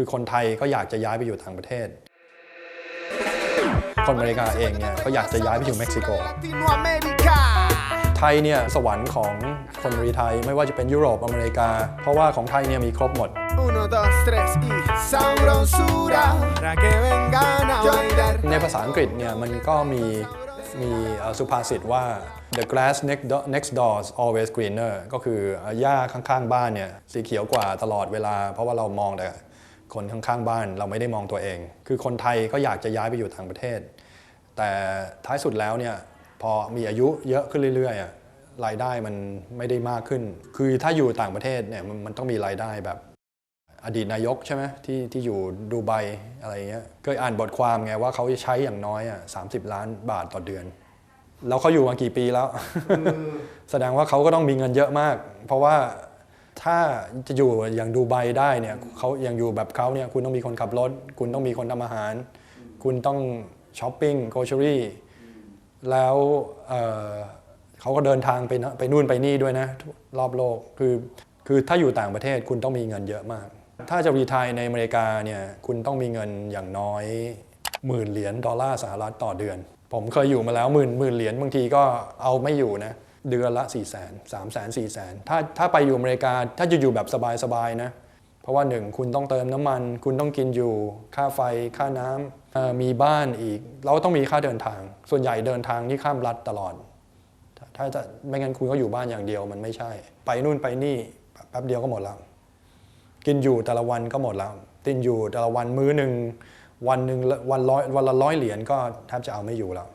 คือคนไทยก็อยากจะย้ายไปอยู่ต่างประเทศ คนอเมริกาเองเนี่ยก็อยากจะย้ายไปอยู่เม็กซิโก Latinoamérica. ไทยเนี่ยสวรรค์ของคนรีไทยไม่ว่าจะเป็นยุโรปอเมริกา เพราะว่าของไทยเนี่ยมีครบหมด Uno, dos, tres y sabrosura. Para que vengan a bailar. ในภาษาอังกฤษเนี่ยมันก็มีมีเอ่อสุภาษิตว่า the grass next door, next door is always greener ก็คือหญ้าข้างๆบ้านเนี่ยสีเขียวกว่าตลอดเวลา เพราะว่าเรามองแต่ คนข้างๆบ้านเราไม่ได้มองตัวเอง คือคนไทยก็อยากจะย้ายไปอยู่ต่างประเทศ แต่ท้ายสุดแล้วเนี่ยพอมีอายุเยอะขึ้นเรื่อยๆอะรายได้มันไม่ได้มากขึ้น คือถ้าอยู่ต่างประเทศเนี่ยมันมันต้องมีรายได้แบบอดีตนายกใช่ไหมที่ที่อยู่ดูไบอะไรเงี้ยเคยอ่านบทความไงว่าเขาใช้อย่างน้อยอะสาล้านบาทต่อเดือน แล้วเขาอยู่มากี่ปีแล้ว แสดงว่าเขาก็ต้องมีเงินเยอะมาก เพราะว่า ถ้าจะอยู่อย่างดูไบได้เนี่ยเขายังอยู่แบบเขาเนี่ยคุณต้องมีคนขับรถ คุณต้องมีคนทำอาหาร คุณต้องช้อปปิ้งโกช r รี่แล้วเเขาก็เดินทางไปนะไปนู่นไปนี่ด้วยนะ รอบโลกคือคือถ้าอยู่ต่างประเทศคุณต้องมีเงินเยอะมาก ถ้าจะรีทายในอเมริกาเนี่ยคุณต้องมีเงินอย่างน้อยหมื่นเหรียญดอลลาร์สหรัฐต่อเดือน ผมเคยอยู่มาแล้วหมื่นหมื่นเหรียญบางทีก็เอาไม่อยู่นะ เดือนละ4ี่แสนสามแสนสี่แสนถ้าถ้าไปอยู่อเมริกาถ้าจะอยู่แบบสบายๆนะเพราะว่าหนึ่งคุณต้องเติมน้ำมัน คุณต้องกินอยู่ค่าไฟค่าน้ำมีบ้านอีก เราต้องมีค่าเดินทาง ส่วนใหญ่เดินทางนี่ข้ามรัฐตลอด ถ้าจะไม่งั้นคุณก็อยู่บ้านอย่างเดียวมันไม่ใช่ ไปนู่นไปนี่แป๊บเดียวก็หมดแล้วกินอยู่แต่ละวันก็หมดแล้วกินอยู่แต่ละวันมื้อหนึ่งวันหนึ่งวันร้อยวันละร้อยเหรียญก็แทบจะเอาไม่อยู่แล้ว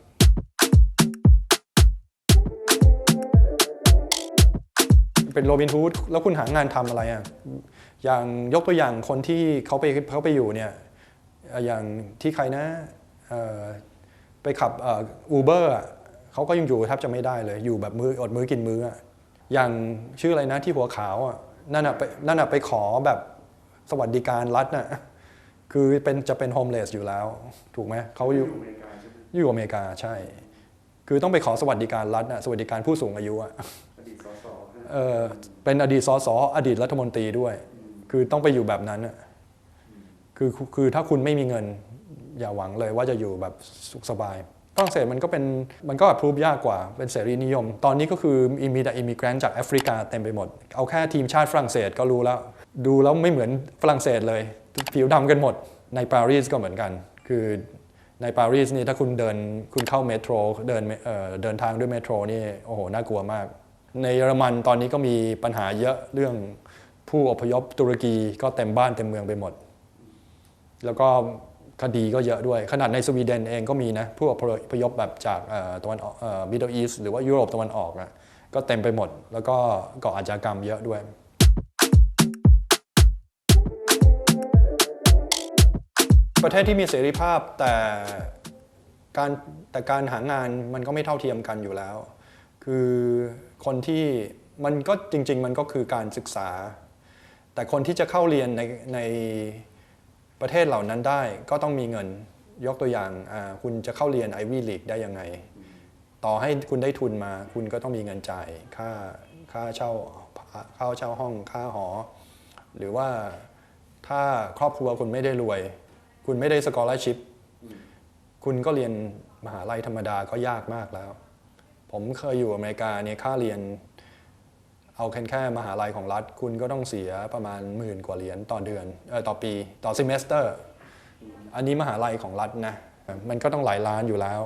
เป็นโรบินฮูดแล้วคุณหางานทำอะไรอะอย่างยกตัวอย่างคนที่เขาไปเขาไปอยู่เนี่ยเอ่ออย่างที่ใครนะเอ่อไปขับอูเบอร์เขาก็ยังอยู่แทบจะไม่ได้เลยอยู่แบบมืออดมือกินมืออะอย่างชื่ออะไรนะที่หัวขาวอะนั่นอะไปนั่นอะไปขอแบบสวัสดิการรัฐน่ะคือเป็นจะเป็นโฮมเลสอยู่แล้ว ถูกไหมเขาอยู่อยู่อเมริกาใช่ คือต้องไปขอสวัสดิการรัฐน่ะสวัสดิการผู้สูงอายุอะ เป็นอดีตสสอดีตรัฐมนตรีด้วย คือต้องไปอยู่แบบนั้นคือคือถ้าคุณไม่มีเงินอย่าหวังเลยว่าจะอยู่แบบสุขสบายฝรั่งเศสมันก็เป็นมันก็แบบพรูฟยากกว่าเป็นเสรีนิยม ตอนนี้ก็คือมีแต่อิมิเกรนจากแอฟริกาเต็มไปหมด เอาแค่ทีมชาติฝรั่งเศสก็รู้แล้ว ดูแล้วไม่เหมือนฝรั่งเศสเลย ผิวดำกันหมดในปารีสก็เหมือนกัน คือในปารีสนี่ถ้าคุณเดินคุณเข้าเมโทรเดินเเดินทางด้วยเมโทรนี่โอ้โหน่ากลัวมาก ในเยอรมันตอนนี้ก็มีปัญหาเยอะเรื่องผู้อพยพตุรกีก็เต็มบ้านเต็มเมืองไปหมด แล้วก็คดีก็เยอะด้วย ขนาดในสวีเดนเองก็มีนะ ผู้อพยพแบบจากตะวันออกมิดเดิลอีสหรือว่ายุโรปตะวันออกอะก็เต็มไปหมด แล้วก็ก่ออาชญากรรมเยอะด้วยประเทศที่มีเสรีภาพแต่การแต่การหางานมันก็ไม่เท่าเทียมกันอยู่แล้ว คือคนที่มันก็จริง ๆ มันก็คือการศึกษา แต่คนที่จะเข้าเรียนในในประเทศเหล่านั้นได้ก็ต้องมีเงินยกตัวอย่างอ่าคุณจะเข้าเรียนไอวี่ลีกได้ยังไง ต่อให้คุณได้ทุนมา คุณก็ต้องมีเงินจ่ายค่าค่าเช่าค่าเช่าห้องค่าหอ หรือว่าถ้าครอบครัวคุณไม่ได้รวย คุณไม่ได้สกอ l ชิพคุณก็เรียนมหาลัยธรรมดาก็ยากมากแล้ว ผมเคยอยู่อเมริกาเนี่ยค่าเรียน เอาแค่แค่มหาลัยของรัฐ คุณก็ต้องเสียประมาณหมื่นกว่าเหรียญต่อเดือนเออต่อปีต่อ semester อันนี้มหาลัยของรัฐนะมันก็ต้องหลายล้านอยู่แล้ว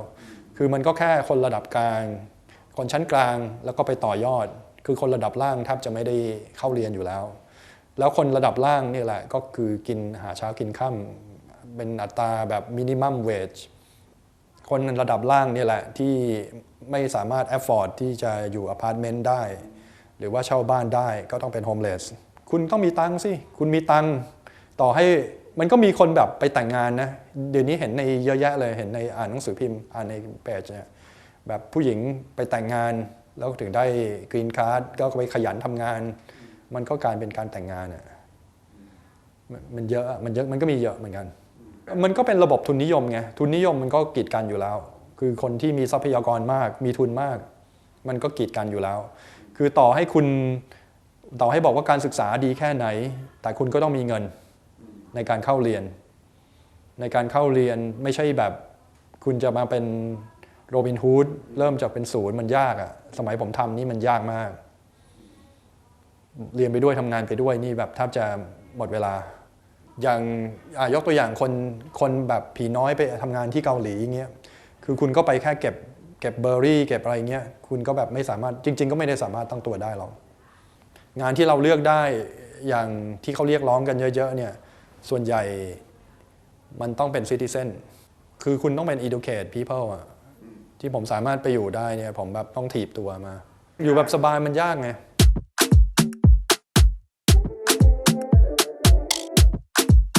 คือมันก็แค่คนระดับกลาง คนชั้นกลางแล้วก็ไปต่อยอด คือคนระดับล่างแทบจะไม่ได้เข้าเรียนอยู่แล้ว แล้วคนระดับล่างนี่แหละก็คือกินหาเช้ากินค่ำเป็นอัตราแบบมินิมัมเวจ คนระดับล่างนี่แหละที่ไม่สามารถ afford ที่จะอยู่อพาร์ตเมนต์ได้ หรือว่าเช่าบ้านได้ก็ต้องเป็นโฮมเลสคุณต้องมีตังค์สิ คุณมีตังค์ต่อให้มันก็มีคนแบบไปแต่งงานนะ เดี๋ยวนี้เห็นในเยอะแยะเลยเห็นในอ่านหนังสือพิมพ์อ่านในเพจเนี่ยแบบผู้หญิงไปแต่งงาน แล้วถึงได้กรีนการ์ดก็ไปขยันทำงาน มันก็การเป็นการแต่งงานอะมันเยอะมันเยอะมันก็มีเยอะเหมือนกัน มันก็เป็นระบบทุนนิยมไงทุนนิยมมันก็กีดกันอยู่แล้ว คือคนที่มีทรัพยากรมาก มีทุนมาก มันก็กีดกันอยู่แล้ว คือต่อให้คุณต่อให้บอกว่าการศึกษาดีแค่ไหน แต่คุณก็ต้องมีเงินในการเข้าเรียน ในการเข้าเรียนไม่ใช่แบบคุณจะมาเป็นโรบินฮูดเริ่มจากเป็นศูนย์มันยากอะสมัยผมทำนี่มันยากมาก เรียนไปด้วยทำงานไปด้วยนี่แบบแทบจะหมดเวลา อย่างยกตัวอย่างคนคนแบบผีน้อยไปทำงานที่เกาหลีอย่างเงี้ยคือคุณก็ไปแค่เก็บเก็บเบอร์รี่ เก็บอะไรเงี้ยคุณก็แบบไม่สามารถจริง ๆ ก็ไม่ได้สามารถตั้งตัวได้หรอกงานที่เราเลือกได้อย่างที่เขาเรียกร้องกันเยอะๆเนี่ยส่วนใหญ่มันต้องเป็น citizen คือคุณต้องเป็น educate people อะที่ผมสามารถไปอยู่ได้เนี่ยผมแบบต้องถีบตัวมา อยู่แบบสบายมันยากไง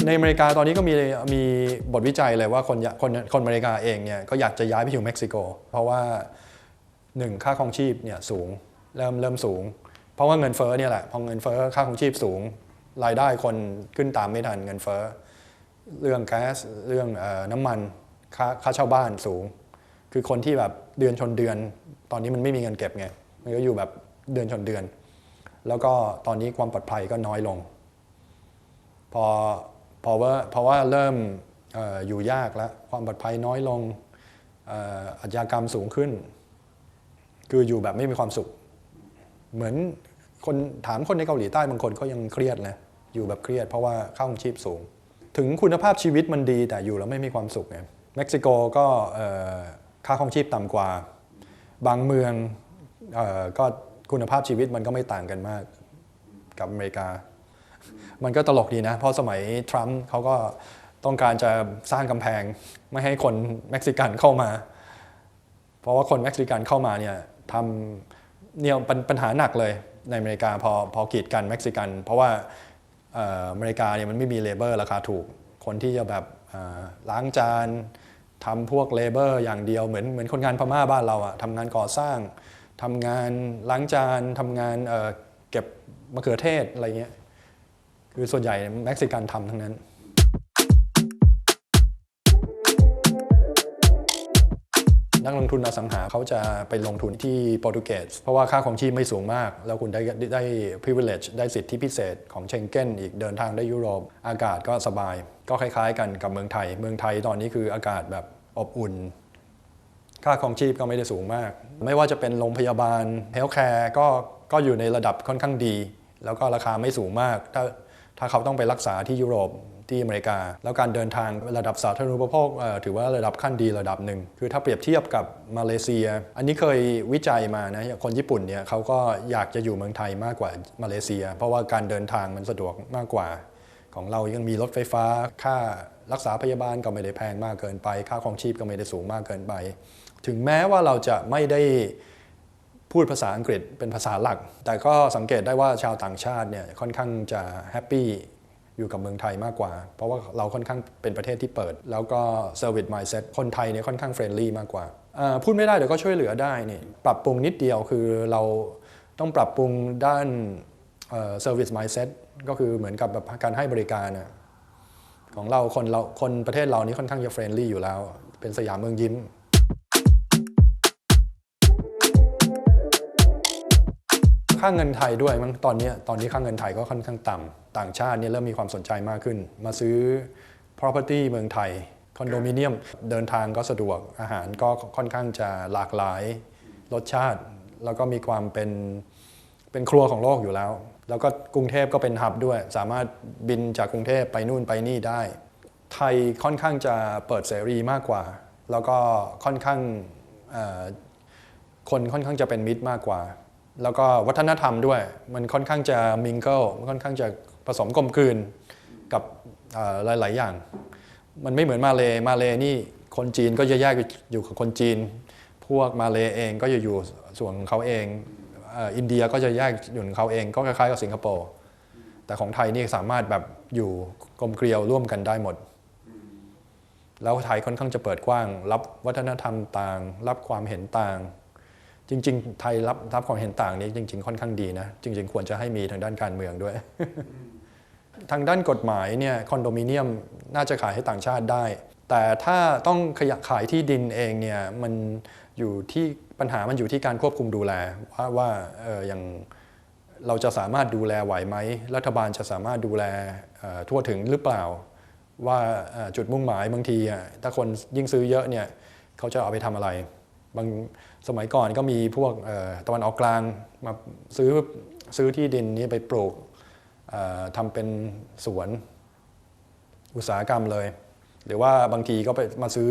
ในอเมริกาตอนนี้ก็มีมีบทวิจัยเลยว่าคนคนคนอเมริกาเองเนี่ยก็อยากจะย้ายไปอยู่เม็กซิโก เพราะว่าหนึ่งค่าครองชีพเนี่ยสูงเริ่มเริ่มสูง เพราะว่าเงินเฟ้อเนี่ยแหละพอเงินเฟ้อค่าครองชีพสูง รายได้คนขึ้นตามไม่ทันเงินเฟ้อเรื่องแก๊สเรื่องน้ำมันค่าค่าเช่าบ้านสูง คือคนที่แบบเดือนชนเดือน ตอนนี้มันไม่มีเงินเก็บไงมันก็อยู่แบบเดือนชนเดือน แล้วก็ตอนนี้ความปลอดภัยก็น้อยลง พอ พอว่าเพราะว่าเริ่มออยู่ยากแล้วความปลอดภัยน้อยลงอาชญากรรมสูงขึ้น คืออยู่แบบไม่มีความสุข เหมือนคนถามคนในเกาหลีใต้บางคนก็ยังเครียดนะอยู่แบบเครียดเพราะว่าค่าครองชีพสูง ถึงคุณภาพชีวิตมันดีแต่อยู่แล้วไม่มีความสุขไงเม็กซิโกก็ค่าครองชีพต่ำกว่า บางเมืองออก็คุณภาพชีวิตมันก็ไม่ต่างกันมากกับอเมริกา มันก็ตลกดีนะ เพราะสมัยทรัมป์เขาก็ต้องการจะสร้างกำแพงไม่ให้คนเม็กซิกันเข้ามา เพราะว่าคนเม็กซิกันเข้ามาเนี่ยทำเนี่ยป,ปัญหาหนักเลยในอเมริกาพอพอกีดกันเม็กซิกัน เพราะว่าเอออเมริกาเนี่ยมันไม่มีเลเบอร์ราคาถูก คนที่จะแบบล้างจานทำพวกเลเบอร์อย่างเดียวเหมือนเหมือนคนงานพม่าบ้านเราอะทำงานก่อสร้างทำงานล้างจานทำงานเเก็บมะเขือเทศอะไรเงี้ย คือส่วนใหญ่เม็กซิกันทำทั้งนั้น นักลงทุนอสังหาเขาจะไปลงทุนที่โปรตุเกสเพราะว่าค่าของชีพไม่สูงมาก แล้วคุณได้ได้ privilege ได้สิทธิพิเศษของเชงเก้นอีกเดินทางได้ยุโรป อากาศก็สบาย ก็คล้าย ๆ กันกับเมืองไทย เมืองไทยตอนนี้คืออากาศแบบอบอุ่นค่าครองชีพก็ไม่ได้สูงมาก ไม่ว่าจะเป็นโรงพยาบาลเฮลท์แคร์ก็ก็อยู่ในระดับค่อนข้างดี แล้วก็ราคาไม่สูงมาก ถ้า ถ้าเขาต้องไปรักษาที่ยุโรปที่อเมริกา แล้วการเดินทางระดับสาธารณูปโภคถือว่าระดับขั้นดีระดับหนึ่ง คือถ้าเปรียบเทียบกับมาเลเซีย อันนี้เคยวิจัยมานะคนญี่ปุ่นเนี่ยเขาก็อยากจะอยู่เมืองไทยมากกว่ามาเลเซีย เพราะว่าการเดินทางมันสะดวกมากกว่า ของเรายังมีรถไฟฟ้าค่ารักษาพยาบาลก็ไม่ได้แพงมากเกินไป ค่าครองชีพก็ไม่ได้สูงมากเกินไป ถึงแม้ว่าเราจะไม่ได้ พูดภาษาอังกฤษเป็นภาษาหลัก แต่ก็สังเกตได้ว่าชาวต่างชาติเนี่ยค่อนข้างจะแฮปปี้อยู่กับเมืองไทยมากกว่า เพราะว่าเราค่อนข้างเป็นประเทศที่เปิด แล้วก็ service mindset คนไทยเนี่ยค่อนข้างเฟรนลี่มากกว่า พูดไม่ได้เดี๋ยวก็ช่วยเหลือได้นี่ปรับปรุงนิดเดียวคือเราต้องปรับปรุงด้านเอ่อ service mindset ก็คือเหมือนกับแบบการให้บริการของเราคนเราคนประเทศเรานี่ค่อนข้างจะเฟรนลี่อยู่แล้ว เป็นสยามเมืองยิ้ม ค่าเงินไทยด้วยมั้งตอนนี้ตอนนี้ค่าเงินไทยก็ค่อนข้างต่ำต่างชาติเนี่ยเริ่มมีความสนใจมากขึ้น มาซื้อ property เมืองไทยคอนโดมิเนียมเดินทางก็สะดวกอาหารก็ค่อนข้างจะหลากหลายรสชาติ แล้วก็มีความเป็นเป็นครัวของโลกอยู่แล้ว แล้วก็กรุงเทพก็เป็นหับด้วย สามารถบินจากกรุงเทพไปนู่นไปนี่ได้ ไทยค่อนข้างจะเปิดเสรีมากกว่า แล้วก็ค่อนข้างคนค่อนข้างจะเป็นมิตรมากกว่า แล้วก็วัฒนธรรมด้วย มันค่อนข้างจะมิงเกิลมันค่อนข้างจะผสมกลมกลืนกับหลาย ๆ อย่าง มันไม่เหมือนมาเลมาเลนี่คนจีนก็จะแยกอยู่กับคนจีน พวกมาเลเองก็จะอยู่ส่วนของเขาเองอินเดียก็จะแยกอยู่ของเขาเองก็คล้าย ๆ กับสิงคโปร์แต่ของไทยนี่สามารถแบบอยู่กลมเกลียวร่วมกันได้หมด แล้วไทยค่อนข้างจะเปิดกว้าง รับวัฒนธรรมต่าง รับความเห็นต่าง จริง ๆ ไทยรับรับความเห็นต่างนี้จริง ๆ ค่อนข้างดีนะ จริง ๆ ควรจะให้มีทางด้านการเมืองด้วย ทางด้านกฎหมายเนี่ยคอนโดมิเนียมน่าจะขายให้ต่างชาติได้ แต่ถ้าต้องขยะขายที่ดินเองเนี่ยมันอยู่ที่ปัญหามันอยู่ที่การควบคุมดูแล ว่าว่าเอออย่างเราจะสามารถดูแลไหวไหม รัฐบาลจะสามารถดูแลทั่วถึงหรือเปล่า ว่าจุดมุ่งหมายบางทีถ้าคนยิ่งซื้อเยอะเนี่ยเขาจะเอาไปทำอะไร บางสมัยก่อนก็มีพวกตะวันออกกลางมาซื้อซื้อที่ดินนี้ไปปลูกทำเป็นสวนอุตสาหกรรมเลย หรือว่าบางทีก็ไปมาซื้อ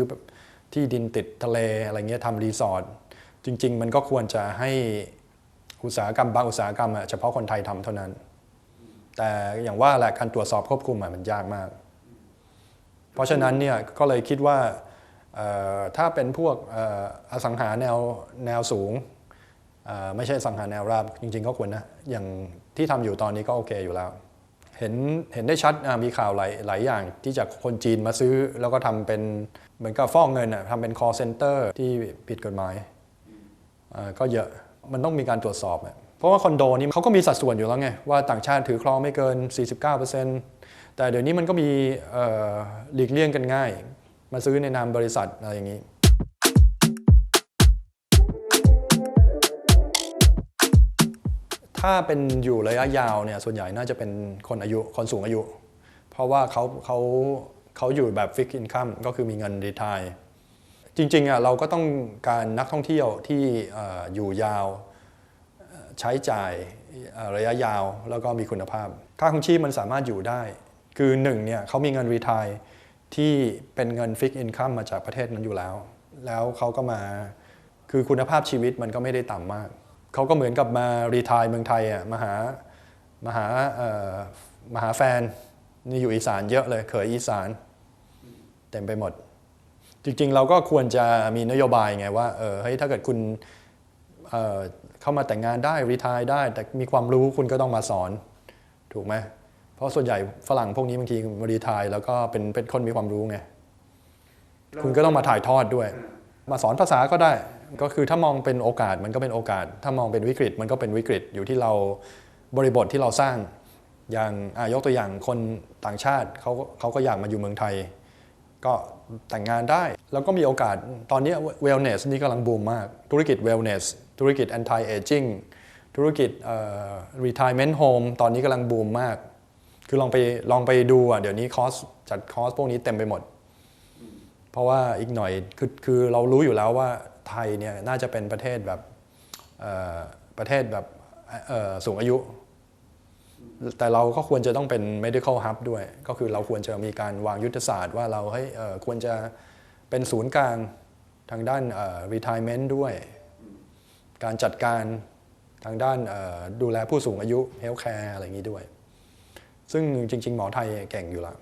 ที่ดินติดทะเลอะไรเงี้ยทำรีสอร์ทจริง ๆ มันก็ควรจะให้อุตสาหกรรมบางอุตสาหกรรมอะเฉพาะคนไทยทำเท่านั้น แต่อย่างว่าแหละการตรวจสอบควบคุมมันยากมาก เพราะฉะนั้นเนี่ยก็เลยคิดว่า ถ้าเป็นพวกอสังหาแนวแนวสูงไม่ใช่อสังหาแนวราบจริง ๆ ก็ควรนะ อย่างที่ทำอยู่ตอนนี้ก็โอเคอยู่แล้ว เห็นเห็นได้ชัดมีข่าวหลายหลายอย่างที่จากคนจีนมาซื้อ แล้วก็ทำเป็นเหมือนกับฟอกเงินทำเป็น call center ที่ผิดกฎหมายก็เยอะมันต้องมีการตรวจสอบ เพราะว่าคอนโดนี่เขาก็มีสัดส่วนอยู่แล้วไง ว่าต่างชาติถือครองไม่เกิน 49%แต่เดี๋ยวนี้มันก็มีหลีกเลี่ยงกันง่าย มาซื้อในนามบริษัทอะไรอย่างนี้ถ้าเป็นอยู่ระยะยาวเนี่ยส่วนใหญ่น่าจะเป็นคนอายุคนสูงอายุ เพราะว่าเขาเขาเขาอยู่แบบฟิกอินคัมก็คือมีเงินรีทายจริงๆอะเราก็ต้องการนักท่องเที่ยวที่อยู่ยาวใช้จ่ายระยะยาวแล้วก็มีคุณภาพ ค่าครองชีพมันสามารถอยู่ได้ คือหนึ่งเนี่ยเขามีเงินรีทาย ที่เป็นเงินฟิกอินคัมมาจากประเทศนั้นอยู่แล้ว แล้วเขาก็มาคือคุณภาพชีวิตมันก็ไม่ได้ต่ำมาก เขาก็เหมือนกับมารีทายเมืองไทยอะมาหามาหาเอ่อมาหาแฟนนี่อยู่อีสานเยอะเลยเขยอีสาน เต็มไปหมด จริงๆ เราก็ควรจะมีนโยบายไงว่าเออเฮ้ยถ้าเกิดคุณเเข้ามาแต่งงานได้รีทายได้ แต่มีความรู้คุณก็ต้องมาสอน ถูกไหม เพราะส่วนใหญ่ฝรั่งพวกนี้บางทีมารีทายแล้วก็เป็นเป็นคนมีความรู้ไงคุณก็ต้องมาถ่ายทอดด้วย มาสอนภาษาก็ได้ ก็คือถ้ามองเป็นโอกาสมันก็เป็นโอกาส ถ้ามองเป็นวิกฤตมันก็เป็นวิกฤตอยู่ที่เราบริบทที่เราสร้างอย่างอายกตัวอย่างคนต่างชาติเขาเขาก็อยากมาอยู่เมืองไทย ก็แต่งงานได้ แล้วก็มีโอกาสตอนนี้ wellness นี่กำลังบูมมาก ธุรกิจ wellness ธุรกิจ anti aging ธุรกิจเอ่อ retirement home ตอนนี้กำลังบูมมาก คือลองไปลองไปดูอะเดี๋ยวนี้คอร์สจัดคอร์สพวกนี้เต็มไปหมด เพราะว่าอีกหน่อยคือคือเรารู้อยู่แล้วว่าไทยเนี่ยน่าจะเป็นประเทศแบบประเทศแบบสูงอายุ แต่เราก็ควรจะต้องเป็น medical hub ด้วย ก็คือเราควรจะมีการวางยุทธศาสตร์ว่าเราให้ยควรจะเป็นศูนย์กลางทางด้าน retirement ด้วย การจัดการทางด้านดูแลผู้สูงอายุ healthcare อะไรอย่างนี้ด้วย ซึ่งจริง ๆ หมอไทยเก่งอยู่แล้ว